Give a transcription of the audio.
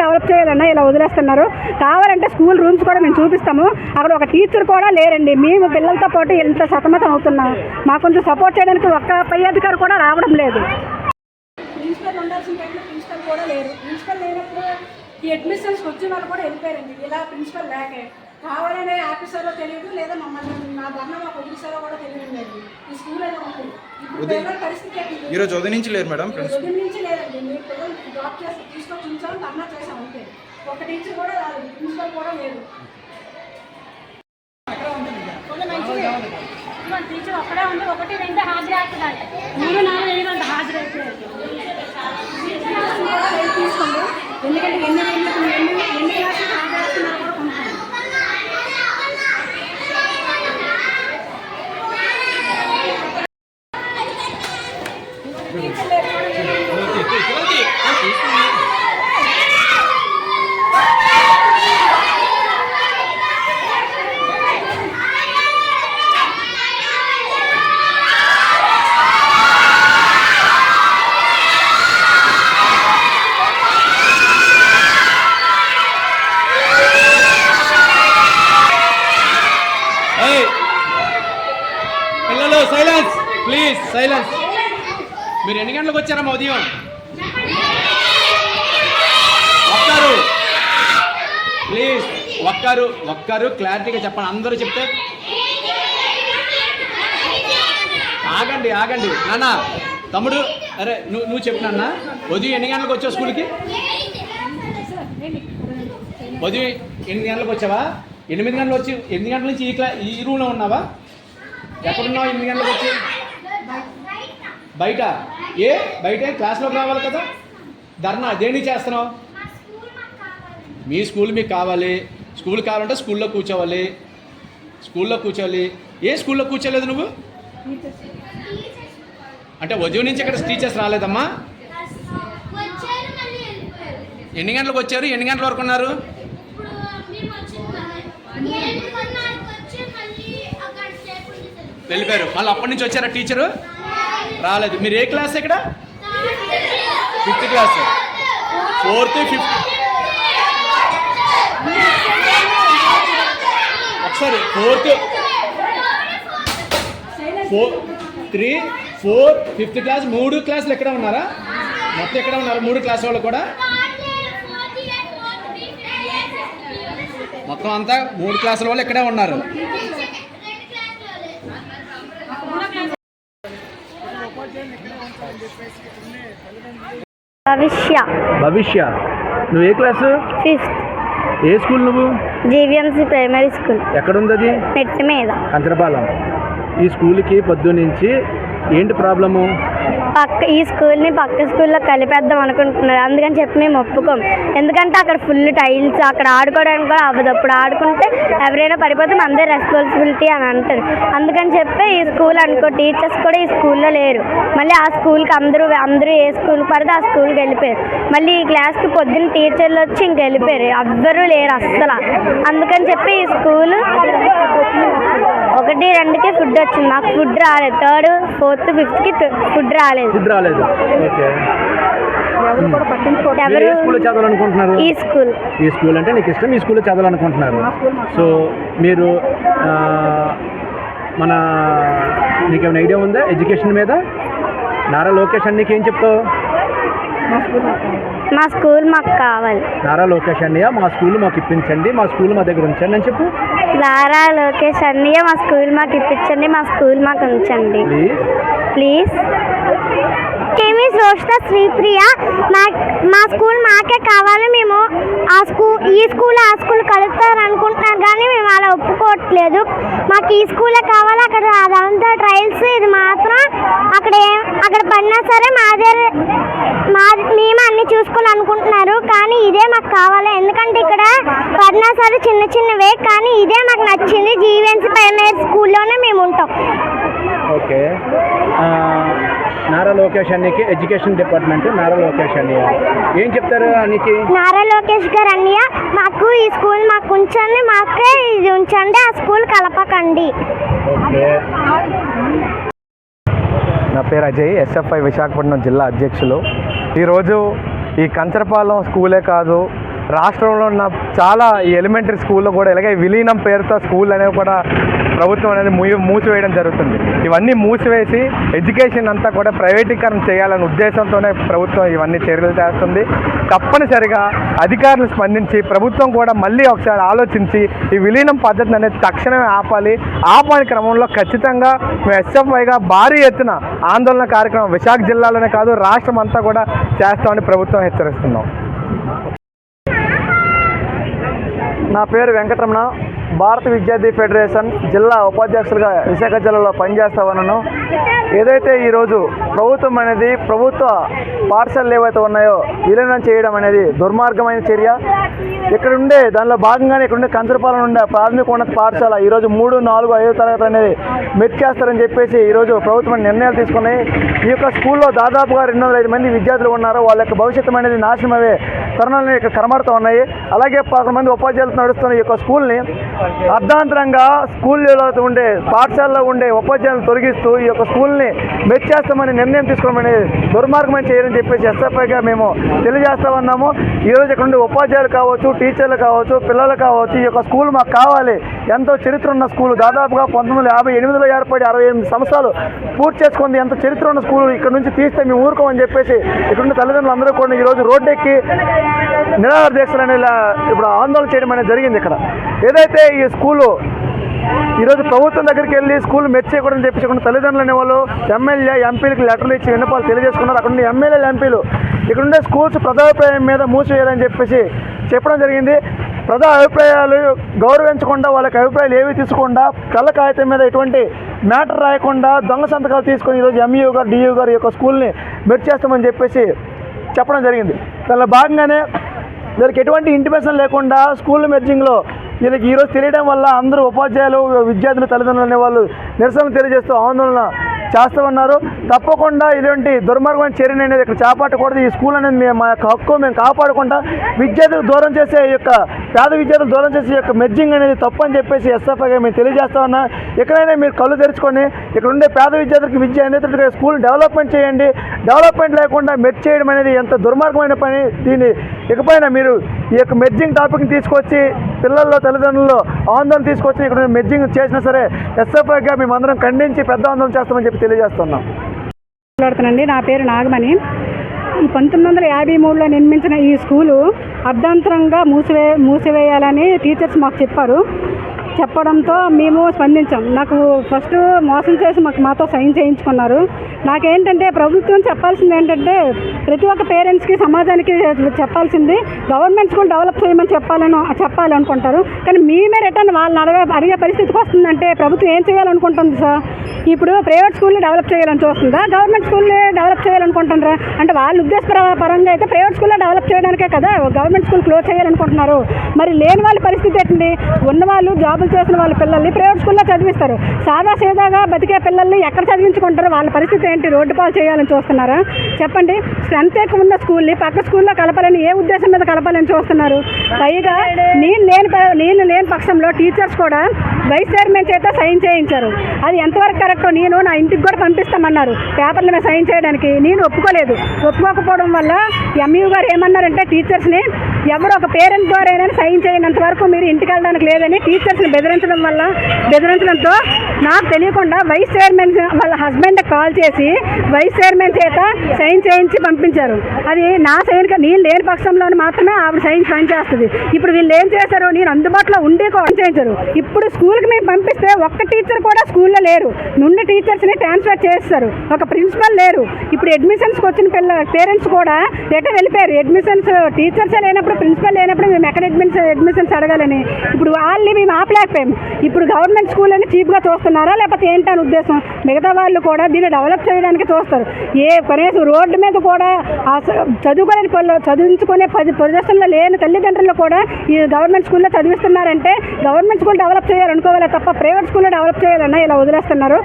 Develop చేయాలన్నా ఇలా వదిలేస్తున్నారు. కావాలంటే స్కూల్ రూమ్స్ కూడా మేము చూపిస్తాము. అక్కడ ఒక టీచర్ కూడా లేరండి. మేము పిల్లలతో పాటు ఎంత సతమతం అవుతున్నాం. మాకు కొంచెం సపోర్ట్ చేయడానికి ఒక్క పై అధికారి కూడా రావడం లేదు. ప్రిన్సిపల్ ఉండాల్సిన టైంలో ప్రిన్సిపల్ కూడా లేరు. ప్రిన్సిపల్ లేనప్పుడు ఈ అడ్మిషన్స్ వచ్చిన వాళ్ళు కూడా వెళ్ళిపోయారండి. ఇలా ప్రిన్సిపల్ లేకే కావాలనే ఆఫీసర్లో తెలియదు లేదా మమ్మల్ని మా ధర్నా మాకు వదిలిసారో కూడా తెలియదు ఈ స్కూల్ అనేది ఇప్పుడు పిల్లల పరిస్థితి? ఈరోజు ఉదయం నుంచి లేరు మేడం ఫ్రెండ్స్. ఉదయం నుంచి లేదండి. మీ పిల్లలు డ్రాప్ చేసి తీసుకొచ్చి ఉంచాం ధర్నా చేసాం అంతే. ఒక టీచర్ కూడా రాలేదు. ప్రిన్సిపల్ కూడా లేదు టీచర్ ఒక్కడే ఉంది. ఒకటి రెండు హాజరు అవుతుందంట మూడు నాలుగు ఐదు గంటలు హాజరు అయిపోయారు కూడా లేదు తీసుకోండి ఎందుకంటే ఎన్ని ఎన్ని ఎన్ని ఎన్ని క్లాసులు ఆధారిస్తున్నారో పిల్లలు సైలెన్స్ ప్లీజ్ సైలెన్స్ మీరు ఎన్ని గంటలకు వచ్చారమ్మా ఉదయం? ఒక్కరు. ప్లీజ్ ఒక్కరు ఒక్కరు క్లారిటీగా చెప్పండి. అందరూ చెప్తే? ఆగండి ఆగండి. నాన్న తమ్ముడు అరే నువ్వు నువ్వు చెప్పు నాన్న. ఉదయం ఎన్ని గంటలకు వచ్చావు స్కూల్కి? ఉదయం ఎనిమిది గంటలకు వచ్చావా? ఎనిమిది గంటలు వచ్చి ఎనిమిది గంటల నుంచి ఈ క్లా ఈ రూమ్లో ఉన్నావా? ఎక్కడున్నావు? ఎనిమిది గంటలకు వచ్చి? బయట? ఏ? బయట క్లాస్లోకి రావాలి కదా? ధర్నా దేని చేస్తున్నావు? మీ స్కూల్ మీకు కావాలి. స్కూల్ కావాలంటే స్కూల్లో కూర్చోవాలి. స్కూల్లో కూర్చోవాలి. ఏ స్కూల్లో కూర్చోలేదు నువ్వు? అంటే ఉదయం నుంచి ఇక్కడ టీచర్స్ రాలేదమ్మా? ఎన్ని గంటలకు వచ్చారు? ఎన్ని గంటల వరకు ఉన్నారు? వెళ్ళిపోయారు. మళ్ళీ అప్పటి నుంచి వచ్చారా టీచరు రాలేదు. మీరు ఏ క్లాస్ ఇక్కడ? Fifth class. Fourth fifth. ఒకసారి fourth. Four three four fifth class. మూడు క్లాసులు ఎక్కడ ఉన్నారా? మొత్తం ఎక్కడ ఉన్నారు? మూడు క్లాస్ వాళ్ళు కూడా? మొత్తం అంతా మూడు క్లాసుల వాళ్ళు ఇక్కడే ఉన్నారు. భవిష్య నువ్వు ఏ క్లాసు? ఫిఫ్త్. ఏ స్కూల్ నువ్వు? GVMC primary school. ఎక్కడుంది అది? నెట్ మీద. కంచరపాలెం. ఈ స్కూల్కి పొద్దు నుంచి ఏంటి ప్రాబ్లము? పక్క ఈ స్కూల్ని పక్క స్కూల్లో కలిపేద్దాం అనుకుంటున్నారు. అందుకని చెప్పి మేము ఒప్పుకోం. ఎందుకంటే అక్కడ ఫుల్ టైల్స్ అక్కడ ఆడుకోవడానికి కూడా అవ్వదు. అప్పుడు ఆడుకుంటే ఎవరైనా పడిపోతే మనదే రెస్పాన్సిబిలిటీ అని అంటారు. అందుకని చెప్పి ఈ స్కూల్ అనుకో టీచర్స్ కూడా ఈ స్కూల్లో లేరు. మళ్ళీ ఆ స్కూల్కి అందరూ అందరూ ఏ స్కూల్కి పడితే ఆ స్కూల్కి వెళ్ళిపోయారు. మళ్ళీ ఈ క్లాస్కి పొద్దున్న టీచర్లు వచ్చి ఇంక వెళ్ళిపోయారు. ఎవ్వరూ లేరు అస్సలు. అందుకని చెప్పి ఈ స్కూల్ ఒకటి రెండుకి ఫుడ్ వచ్చింది. మాకు ఫుడ్ రాలేదు. థర్డ్ ఫోర్త్ ఫిఫ్త్కి ఫుడ్ రాలేదు. ఫుడ్ రాలేదు. ఓకే. ఎవరు స్కూల్లో చదవాలనుకుంటున్నారు? ఈ స్కూల్. ఈ స్కూల్ అంటే నీకు ఇష్టం ఈ స్కూల్లో చదవాలనుకుంటున్నారు. సో మీరు మన నీకు ఏమైనా ఐడియా ఉందా? ఎడ్యుకేషన్ మీద? నారా లోకేష్ అన్నీకి ఏం చెప్తావు? మా స్కూల్ మాకు కావాలి. నారా లోకేష్ అన్నయ్య మా స్కూల్ మాకు ఇప్పించండి మా స్కూల్ మా దగ్గర ఉంచండి అని చెప్పు. లారా లోకేష్ అన్నయ్య మా స్కూల్ మాకు ఇప్పించండి మా స్కూల్ మాకు ఉంచండి. ప్లీజ్ కేమీ రోష్ట శ్రీప్రియ మా మా స్కూల్ మాకే కావాలి మేము ఆ స్కూల్ ఈ స్కూల్ ఆ స్కూల్ కలుపుతారు అనుకుంటున్నారు కానీ మేము అలా ఒప్పుకోవట్లేదు మాకు ఈ స్కూలే కావాలి అక్కడ అదంతా ట్రయల్స్ ఇది మాత్రం అక్కడ అక్కడ పడినా సరే మాదే మా మేము అన్ని చూసుకోవాలనుకుంటున్నారు కానీ ఇదే మాకు కావాలి. ఎందుకంటే ఇక్కడ పడినా సరే చిన్న చిన్నవే కానీ ఇదే మాకు నచ్చింది. జీవెన్సీ ప్రైమరీ స్కూల్లోనే మేము ఉంటాం. ఓకే. నారా లోకేష్ అన్నయ్యకి ఎడ్యుకేషన్ డిపార్ట్మెంట్ నారా లోకేష్ అన్నయ్య. ఏం చెప్తారు అన్నికి నారా లోకేష్ గారు అన్నయ్య మాకు ఈ స్కూల్ మాకు ఉంచండి మాకే ఇది ఉంచండి ఆ స్కూల్ కలపకండి. నా పేరు అజయ్ ఎస్ఎఫ్ఐ విశాఖపట్నం జిల్లా అధ్యక్షులు. ఈరోజు ఈ కంచరపాలెం స్కూలే కాదు రాష్ట్రంలో ఉన్న చాలా ఈ ఎలిమెంటరీ స్కూల్లో కూడా ఇలాగే విలీనం పేరుతో స్కూల్ అనేవి కూడా ప్రభుత్వం అనేది మూ మూసివేయడం జరుగుతుంది. ఇవన్నీ మూసివేసి ఎడ్యుకేషన్ అంతా కూడా ప్రైవేటీకరణ చేయాలనే ఉద్దేశంతోనే ప్రభుత్వం ఇవన్నీ చర్యలు చేస్తుంది. తప్పనిసరిగా అధికారులు స్పందించి ప్రభుత్వం కూడా మళ్ళీ ఒకసారి ఆలోచించి ఈ విలీనం పద్ధతిని అనేది తక్షణమే ఆపాలి. ఆపని క్రమంలో ఖచ్చితంగా మేము ఎస్ఎఫ్ఐగా భారీ ఎత్తున ఆందోళన కార్యక్రమం విశాఖ జిల్లాలోనే కాదు రాష్ట్రం అంతా కూడా చేస్తామని ప్రభుత్వం హెచ్చరిస్తున్నాం. నా పేరు వెంకటరమణ. భారత విద్యార్థి ఫెడరేషన్ జిల్లా ఉపాధ్యక్షులుగా విశాఖ జిల్లాలో పనిచేస్తా ఉన్నాను. ఏదైతే ఈరోజు ప్రభుత్వం అనేది ప్రభుత్వ పాఠశాలలు ఏవైతే ఉన్నాయో విలీనం చేయడం అనేది దుర్మార్గమైన చర్య. ఇక్కడ ఉండే దానిలో భాగంగానే ఇక్కడ ఉండే కంచరపాలెం ఉండే ప్రాథమిక ఉన్నత పాఠశాల ఈరోజు మూడు నాలుగు ఐదో తరగతి అనేది మెచ్చేస్తారని చెప్పేసి ఈరోజు ప్రభుత్వం నిర్ణయాలు తీసుకున్నాయి. ఈ యొక్క స్కూల్లో దాదాపుగా రెండు వందల ఐదు మంది విద్యార్థులు ఉన్నారు. వాళ్ళ యొక్క భవిష్యత్తు అనేది నాశనం అయ్యే తరుణాలు ఇక్కడ కనబడుతూ ఉన్నాయి. అలాగే పదకొండు మంది ఉపాధ్యాయులతో నడుస్తున్న ఈ యొక్క స్కూల్ని అర్ధాంతరంగా స్కూల్లో ఉండే పాఠశాలలో ఉండే ఉపాధ్యాయులను తొలగిస్తూ ఈ యొక్క స్కూల్ని మెచ్ చేస్తామని నిర్ణయం తీసుకోవడం అనేది చేయాలని చెప్పేసి ఎస్ఎఫ్ఐగా మేము తెలియజేస్తా ఉన్నాము. ఈరోజు ఇక్కడ నుండి ఉపాధ్యాయులు కావచ్చు టీచర్లు కావచ్చు పిల్లలు కావచ్చు ఈ యొక్క స్కూల్ మాకు కావాలి. ఎంతో చరిత్ర ఉన్న స్కూల్ దాదాపుగా పంతొమ్మిది వందల యాభై ఎనిమిదిలో ఏర్పడి అరవై ఎనిమిది సంవత్సరాలు పూర్తి చేసుకుంది. ఎంత చరిత్ర ఉన్న స్కూల్ ఇక్కడ నుంచి తీస్తే మేము ఊరుకోమని చెప్పేసి ఇక్కడ ఉన్న తల్లిదండ్రులు అందరూ కూడా ఈరోజు రోడ్డెక్కి నిరాహార దీక్షలు అనేలా ఇప్పుడు ఆందోళన చేయడం అనేది జరిగింది ఇక్కడ. ఏదైతే ఈ స్కూలు ఈరోజు ప్రభుత్వం దగ్గరికి వెళ్ళి స్కూల్ మెచ్చేయకూడదని చెప్పేసి ఇక్కడ తల్లిదండ్రులు అనేవాళ్ళు ఎమ్మెల్యే ఎంపీలకు లెటర్లు ఇచ్చి విన్నపాలు తెలియజేసుకున్నారు. అక్కడ ఉండే ఎమ్మెల్యేలు ఎంపీలు ఇక్కడ ఉండే స్కూల్స్ ప్రజాభిప్రాయం మీద మూసివేయాలని చెప్పేసి చెప్పడం జరిగింది. ప్రజా అభిప్రాయాలు గౌరవించకుండా వాళ్ళకి అభిప్రాయాలు ఏవి తీసుకోకుండా కళ్ళ కాగితం మీద ఎటువంటి మ్యాటర్ రాయకుండా దొంగ సంతకాలు తీసుకొని ఈరోజు ఎంఈఓ గారు డిఈఓ గారు యొక్క స్కూల్ని మెర్చి చేస్తామని చెప్పేసి చెప్పడం జరిగింది. దానిలో భాగంగానే వీళ్ళకి ఎటువంటి ఇంటిమేషన్ లేకుండా స్కూల్ మెర్జింగ్లో వీళ్ళకి ఈరోజు తెలియడం వల్ల అందరూ ఉపాధ్యాయులు విద్యార్థులు తల్లిదండ్రులు అనే వాళ్ళు నిరసనలు తెలియజేస్తూ ఆందోళన చేస్తూ ఉన్నారు తప్పకుండా ఇలాంటి దుర్మార్గమైన చర్యను అనేది ఇక్కడ చేపట్టకూడదు. ఈ స్కూల్ అనేది మేము మా యొక్క హక్కు మేము కాపాడుకుంటా. విద్యార్థులు దూరం చేసే యొక్క పేద విద్యార్థులు దూరం చేసి యొక్క మెర్జింగ్ అనేది తప్పు అని చెప్పేసి ఎస్ఎఫ్ఐగా మేము తెలియజేస్తా ఉన్నా. ఎక్కడైనా మీరు కళ్ళు తెరుచుకొని ఇక్కడ ఉండే పేద విద్యార్థులకు విద్య అనేటట్టుగా స్కూల్ డెవలప్మెంట్ చేయండి. డెవలప్మెంట్ లేకుండా మెర్జ్ చేయడం అనేది ఎంత దుర్మార్గమైన పని. దీన్ని ఇకపైన మీరు ఈ యొక్క మెర్జింగ్ టాపిక్ని తీసుకొచ్చి పిల్లల్లో తల్లిదండ్రుల్లో ఆందోళన తీసుకొచ్చి ఇక్కడ మెర్జింగ్ చేసినా సరే ఎస్ఎఫ్ఐగా మేమందరం ఖండించి పెద్ద ఆందోళన చేస్తామని చెప్పి తెలియజేస్తున్నాం. మాట్లాడుతానండి నా పేరు నాగమణి. పంతొమ్మిది వందల యాభై మూడులో నిర్మించిన ఈ స్కూలు అర్ధాంతరంగా మూసివే మూసివేయాలని టీచర్స్ మాకు చెప్పారు. చెప్పడంతో మేము స్పందించాం. నాకు ఫస్ట్ మోసం చేసి మాకు మాతో సైన్ చేయించుకున్నారు. నాకేంటంటే ప్రభుత్వం చెప్పాల్సింది ఏంటంటే ప్రతి ఒక్క పేరెంట్స్కి సమాజానికి చెప్పాల్సింది గవర్నమెంట్ స్కూల్ డెవలప్ చేయమని చెప్పాలని చెప్పాలనుకుంటారు. కానీ మేమే రిటర్న్ వాళ్ళని అడగ అడిగే పరిస్థితికి వస్తుందంటే ప్రభుత్వం ఏం చేయాలనుకుంటుంది సార్? ఇప్పుడు ప్రైవేట్ స్కూల్ని డెవలప్ చేయాలని చూస్తుందా? గవర్నమెంట్ స్కూల్ని డెవలప్ చేయాలనుకుంటున్నారా అంటే వాళ్ళ ఉద్దేశ పరంగా అయితే ప్రైవేట్ స్కూల్లో డెవలప్ చేయడానికే కదా గవర్నమెంట్ స్కూల్ క్లోజ్ చేయాలనుకుంటున్నారు. మరి లేని వాళ్ళ పరిస్థితి ఏంటండి? ఉన్నవాళ్ళు జాబులు చేసిన వాళ్ళ పిల్లల్ని ప్రైవేట్ స్కూల్లో చదివిస్తారు. సాదా సీదాగా బతికే పిల్లల్ని ఎక్కడ చదివించుకుంటారు వాళ్ళ పరిస్థితి ఏంటి? రోడ్డు పాలు చేయాలని చూస్తున్నారా? చెప్పండి. స్ట్రెంత్ ఎక్కువ ఉన్న స్కూల్ని పక్క స్కూల్లో కలపాలని ఏ ఉద్దేశం మీద కలపాలని చూస్తున్నారు? పైగా నేను లేని ప- నేను లేని పక్షంలో టీచర్స్ కూడా వైస్ చైర్మన్ చేత సైన్ చేయించారు. అది ఎంతవరకు కరెక్టో నేను నా ఇంటికి కూడా పంపిస్తామన్నారు. పేపర్ల మీద సైన్ చేయడానికి నేను ఒప్పుకోలేదు. ఒప్పుకోకపోవడం వల్ల ఎంయూ గారు ఏమన్నారంటే టీచర్స్ని ఎవరు ఒక పేరెంట్ ద్వారా అయినా సైన్ చేయనంత వరకు మీరు ఇంటికి వెళ్ళడానికి లేదని టీచర్స్ని బెదిరించడం వల్ల బెదిరించడంతో నాకు తెలియకుండా వైస్ చైర్మన్ వాళ్ళ హస్బెండ్ కాల్ చేసి వైస్ చైర్మన్ చేత సైన్ చేయించి పంపించారు. అది నా సైన్ నేను లేని పక్షంలో మాత్రమే ఆవిడ సైన్ సైన్ చేస్తుంది. ఇప్పుడు వీళ్ళు ఏం చేశారు నేను అందుబాటులో ఉండే కూడా చేయించారు. ఇప్పుడు స్కూల్కి మేము పంపిస్తే ఒక్క టీచర్ కూడా స్కూల్లో లేరు. నుండి టీచర్స్ని ట్రాన్స్ఫర్ చేస్తారు. ఒక ప్రిన్సిపల్ లేరు. ఇప్పుడు అడ్మిషన్స్కి వచ్చిన పిల్ల పేరెంట్స్ కూడా రిటర్న్ వెళ్ళిపోయారు. అడ్మిషన్స్ టీచర్సే లేనప్పుడు ప్రిన్సిపల్ లేనప్పుడు మేము ఎక్కడ అడ్మిషన్స్ అడ్మిషన్స్ అడగాలని. ఇప్పుడు వాళ్ళని మేము ఆపలేకపోయాం ఇప్పుడు గవర్నమెంట్ స్కూల్ అని చీప్గా చూస్తున్నారా? లేకపోతే ఏంటని ఉద్దేశం? మిగతా వాళ్ళు కూడా దీన్ని డెవలప్ చేయడానికి చూస్తారు. ఏ కనీసం రోడ్డు మీద కూడా చదువుకోలేని చదివించుకునే పది పొజిషన్లో లేని తల్లిదండ్రులు కూడా ఈ గవర్నమెంట్ స్కూల్లో చదివిస్తున్నారంటే గవర్నమెంట్ స్కూల్ డెవలప్ చేయాలనుకోవాలి తప్ప ప్రైవేట్ స్కూల్లో డెవలప్ చేయాలన్నా ఇలా వదిలేస్తున్నారు.